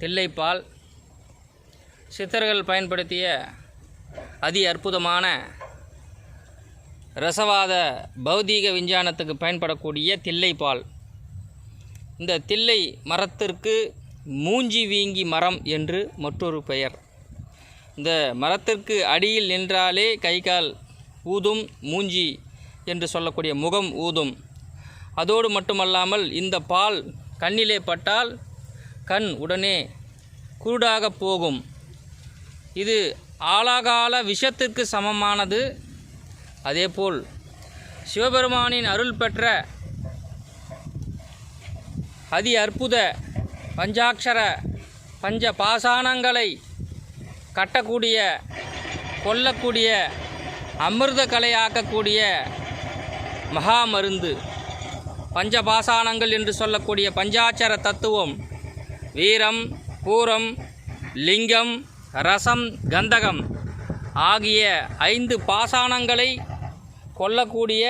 தில்லைப்பால் சித்தர்கள் பயன்படுத்திய அதி அற்புதமான ரசவாத பௌதீக விஞ்ஞானத்துக்கு பயன்படக்கூடிய தில்லைப்பால். இந்த தில்லை மரத்திற்கு மூஞ்சி வீங்கி மரம் என்று மற்றொரு பெயர். இந்த மரத்திற்கு அடியில் நின்றாலே கை கால் ஊதும் மூஞ்சி என்று சொல்லக்கூடிய முகம் ஊதும். அதோடு மட்டுமல்லாமல் இந்த பால் கண்ணிலே பட்டால் கண் உடனே குருடாக போகும். இது ஆலாகால விஷத்திற்கு சமமானது. அதேபோல் சிவபெருமானின் அருள் பெற்ற அதி அற்புத பஞ்சாட்சர பஞ்ச பாசானங்களை கட்டக்கூடிய கொல்லக்கூடிய அமிர்த கலையாக்கக்கூடிய மகா மருந்து பஞ்சபாசானங்கள் என்று சொல்லக்கூடிய பஞ்சாட்சர தத்துவம் வீரம் பூரம் லிங்கம் ரசம் கந்தகம் ஆகிய ஐந்து பாசானங்களை கொல்லக்கூடிய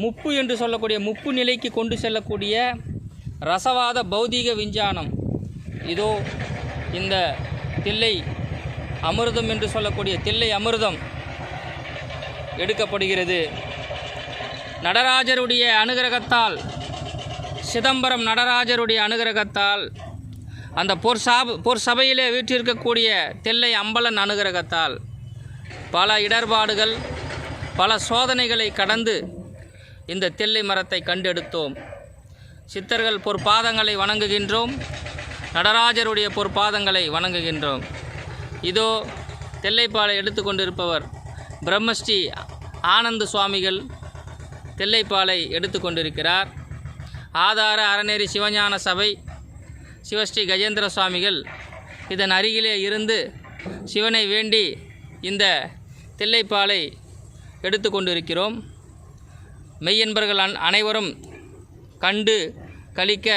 முப்பு என்று சொல்லக்கூடிய முப்பு நிலைக்கு கொண்டு செல்லக்கூடிய ரசவாத பௌதீக விஞ்ஞானம். இதோ இந்த தில்லை அமிர்தம் என்று சொல்லக்கூடிய தில்லை அமிர்தம் எடுக்கப்படுகிறது. நடராஜருடைய அனுகிரகத்தால் சிதம்பரம் நடராஜருடைய அனுகிரகத்தால் அந்த பொற் சாப பொற் சபையிலே வீற்றிருக்கக்கூடிய தெல்லை அம்பலன் அனுகிரகத்தால் பல இடர்பாடுகள் பல சோதனைகளை கடந்து இந்த தெல்லை மரத்தை கண்டெடுத்தோம். சித்தர்கள் பொற்பாதங்களை வணங்குகின்றோம். நடராஜருடைய பொற்பாதங்களை வணங்குகின்றோம். இதோ தெல்லைப்பாலை எடுத்துக்கொண்டிருப்பவர் பிரம்மஸ்ரீ ஆனந்த சுவாமிகள் தெல்லைப்பாலை எடுத்துக்கொண்டிருக்கிறார். ஆதார அறநெறி சிவஞான சபை சிவஸ்ரீ கஜேந்திர சுவாமிகள் இதன் அருகிலே இருந்து சிவனை வேண்டி இந்த தில்லைப்பாலை எடுத்துக்கொண்டிருக்கிறோம் மெய்யன்பர்கள் அன் அனைவரும் கண்டு கழிக்க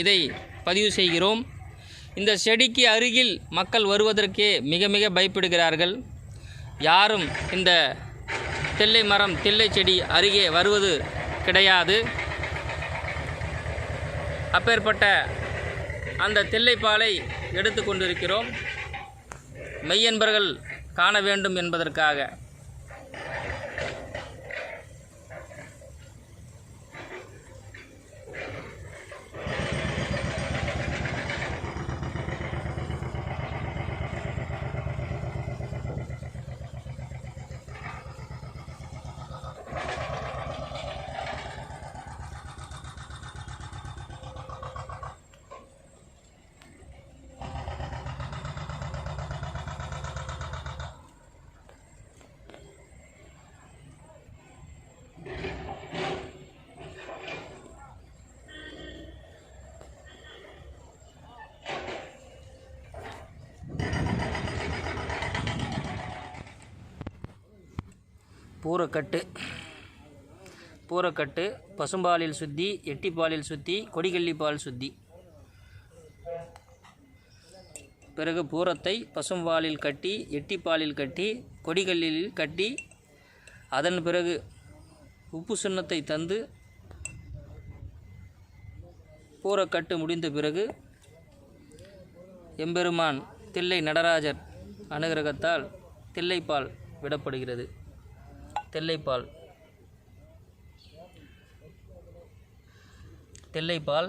இதை பதிவு செய்கிறோம். இந்த செடிக்கு அருகில் மக்கள் வருவதற்கே மிக மிக பயப்படுகிறார்கள். யாரும் இந்த தெல்லை மரம் தில்லை செடி அருகே வருவது கிடையாது. அப்பேற்பட்ட அந்த தில்லைப்பாலை எடுத்து கொண்டிருக்கிறோம் மெய்யன்பர்கள் காண வேண்டும் என்பதற்காக. பூரக்கட்டு. பூரக்கட்டு பசும்பாலில் சுத்தி எட்டிப்பாலில் சுத்தி கொடிகள்ளிப்பால் சுத்தி. பிறகு பூரத்தை பசும்பாலில் கட்டி எட்டிப்பாலில் கட்டி கொடிகல்லில் கட்டி அதன் பிறகு உப்பு சுண்ணத்தை தந்து பூரக்கட்டு முடிந்த பிறகு எம்பெருமான் தில்லை நடராஜர் அனுகிரகத்தால் தில்லைப்பால் விடப்படுகிறது. தெல்லைப்பால். தெல்லைப்பால்